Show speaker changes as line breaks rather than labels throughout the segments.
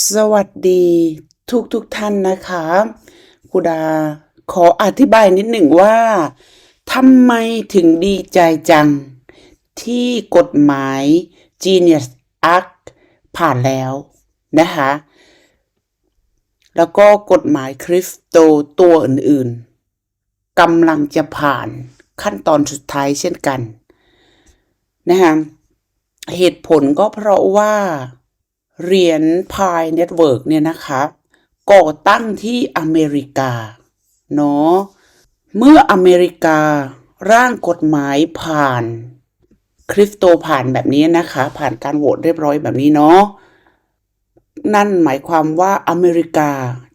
สวัสดีทุกทุกท่านนะคะคุดาขออธิบายนิดหนึ่งว่าทำไมถึงดีใจจัง ที่กฎหมาย Genius Act ผ่านแล้วนะคะ แล้วก็กฎหมายคริปโตตัวอื่นๆกำลังจะผ่านขั้นตอนสุดท้ายเช่นกันนะคะเหตุผลก็เพราะว่า เหรียญ Pi Network เนี่ยนะคะก่อตั้งที่อเมริกาเนาะเมื่ออเมริการ่างกฎหมายผ่านคริปโตผ่านแบบนี้นะคะ ผ่านการโหวตเรียบร้อยแบบนี้เนาะนั่นหมายความว่าอเมริกา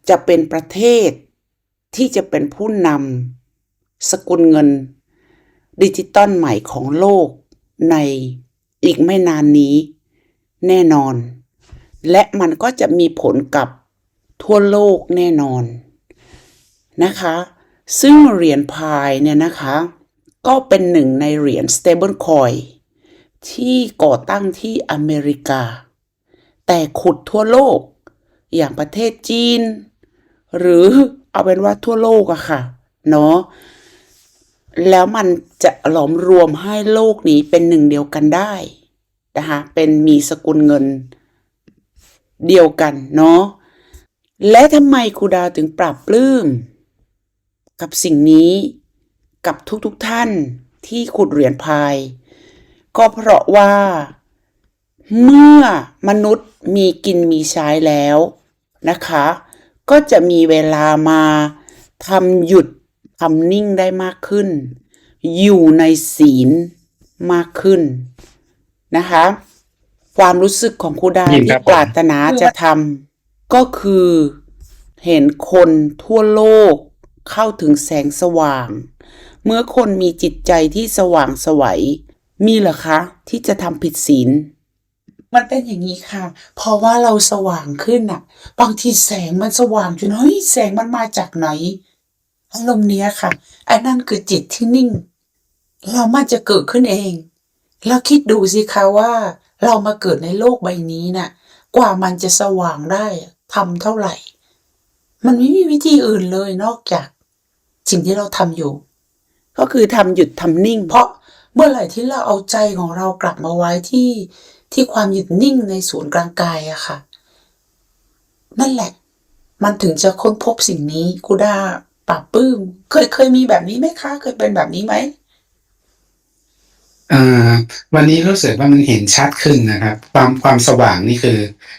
จะเป็นประเทศที่จะเป็นผู้นำสกุลเงิน ดิจิตอลใหม่ของโลกในอีกไม่นานนี้ แน่นอน และมันก็จะมีผลกับทั่วโลกแน่นอนนะคะ ซึ่งเหรียญพายเนี่ยนะคะ ก็เป็นหนึ่งในเหรียญ stable coin ที่ก่อตั้งที่อเมริกา แต่ขุดทั่วโลก อย่างประเทศจีน หรือเอาเป็นว่าทั่วโลกอะค่ะ เนาะแล้วมันจะหลอมรวมให้โลกนี้เป็นหนึ่งเดียวกันได้นะคะเป็นมีสกุลเงิน เดียวกันเนาะและทำไมครูดาวถึงปรับปลื้มกับสิ่งนี้กับทุกๆทท่านที่ขุดเหรียญพาย ก็เพราะว่า เมื่อมนุษย์มีกินมีใช้แล้วนะคะ ก็จะมีเวลามาทำหยุดทำนิ่งได้มากขึ้น อยู่ในศีลมากขึ้นนะคะ ความรู้สึกของครูดา
ยินค
ที่
รับผม
ปรารถนาจะทำก็คือเห็นคนทั่วโลกเข้าถึงแสงสว่าง เมื่อคนมีจิตใจที่สว่างไสวัยมีเหรอคะ ที่จะทำผิดศีล มันเป็นอย่างนี้ค่ะ เพราะว่าเราสว่างขึ้นอะบางทีแสงมันสว่างจนเฮ้ยแสงมันมาจากไหนอารมณ์เนี้ยค่ะไอ้นั่นคือจิตที่นิ่ง เรามันจะเกิดขึ้นเองแล้วคิดดูสิคะว่า เรามาเกิดในโลกใบนี้น่ะ กว่ามันจะสว่างได้อะทำเท่าไหร่ มันไม่มีวิธีอื่นเลยนอกจาก สิ่งที่เราทำอยู่ ก็คือทำหยุดทำนิ่ง เพราะเมื่อไหร่ที่เราเอาใจของเรากลับมาไว้ที่ที่ความหยุดนิ่งในศูนย์กลางกายอะค่ะ นั่นแหละ มันถึงจะค้นพบสิ่งนี้กูด้าปรับปลื้ม เคยเคยมีแบบนี้ไหมคะ เคยเป็นแบบนี้ไหม
เอ่อ วันนี้รู้สึกว่ามันเห็นชัดขึ้นนะครับ ความความสว่างนี่คือ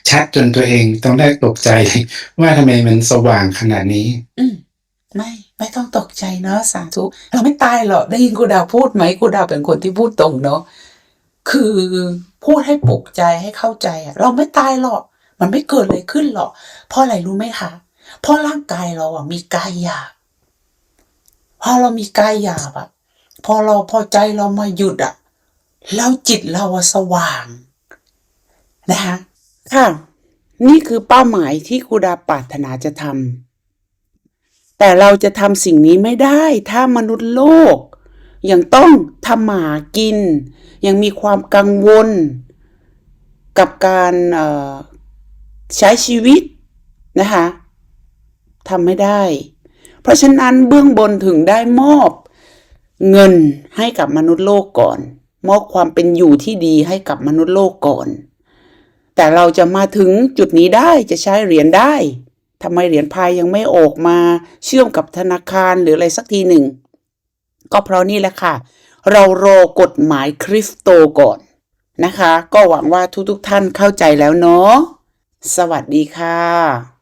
ชัดจนตัวเองต้องได้ตกใจ ว่าทำไมมันสว่างขนาดนี้
อืมไม่ไม่ต้องตกใจเนาะสาธุเราไม่ตายหรอกได้ยินครูดาวพูดไหมครูดาวเป็นคนที่พูดตรงเนาะคือพูดให้ปลุกใจให้เข้าใจอะเราไม่ตายหรอกมันไม่เกิดอะไรขึ้นหรอกเพราะอะไรรู้ไหมคะเพราะร่างกายเราอะมีกายหยาบพอเรามีกายหยาบอะ อเราพอใจเรามาหยุดอะแล้วจิตเราสว่างนะคะค่ะ นี่คือเป้าหมายที่ครูดาปรารถนาจะทำแต่เราจะทำสิ่งนี้ไม่ได้ ถ้ามนุษย์โลก ยังต้องทำหมากิน ยังมีความกังวล กับการใช้ชีวิตนะคะทำไม่ได้ เพราะฉะนั้นเบื้องบนถึงได้มอบ เงินให้กับมนุษย์โลกก่อน มอบความเป็นอยู่ที่ดีให้กับมนุษย์โลกก่อน แต่เราจะมาถึงจุดนี้ได้จะใช้เหรียญได้ทำไมเหรียญพายยังไม่ออกมาเชื่อมกับธนาคารหรืออะไรสักทีหนึ่ง ก็เพราะนี่แหละค่ะ เรารอกฎหมายคริปโตก่อนนะคะ ก็หวังว่าทุกๆทท่านเข้าใจแล้วเนาะสวัสดีค่ะ